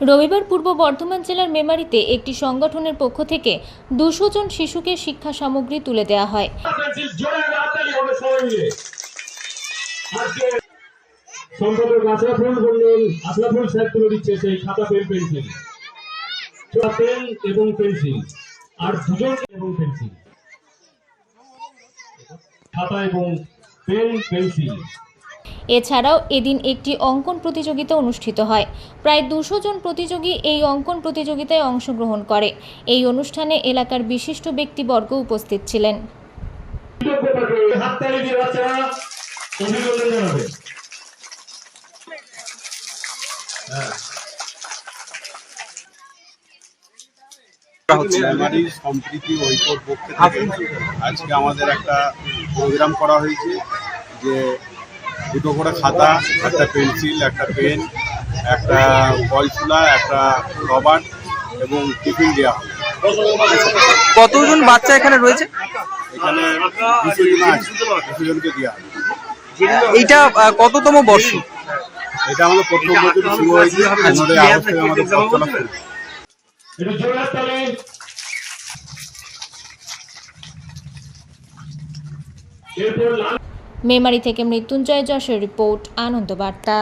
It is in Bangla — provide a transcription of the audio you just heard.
রবিবার পূর্ব বর্ধমান জেলার মেমারিতে একটি সংগঠনের পক্ষ থেকে দুশো জন শিশুকে শিক্ষা সামগ্রী তুলে দেওয়া হয়। এছাড়াও এদিন একটি অঙ্কন প্রতিযোগিতা অনুষ্ঠিত হয়। প্রায় দুশো জন প্রতিযোগী এই অঙ্কন প্রতিযোগিতায় অংশগ্রহণ করে। এই অনুষ্ঠানে এলাকার বিশিষ্ট ব্যক্তিবর্গ উপস্থিত ছিলেন। আজকে আমাদের একটা প্রোগ্রাম করা হয়েছে যে দুটো করে খাতা একটা পেন্সিল একটা পেন একটা কলসুলা একটা রবার এবং টিফিন দেওয়া হবে। কতজন বাচ্চা এখানে রয়েছে? এখানে দুশো জন আছে দুশো জনকে দেওয়া হবে। এইটা কততম বর্ষ? এটা আমাদের প্রথম বছর শুরু হয়েছে পনেরোই আগস্ট থেকে আমাদের পথ চলা শুরু এরপর লাল মেমারি থেকে মৃত্যুঞ্জয় যশের রিপোর্ট আনন্দ বার্তা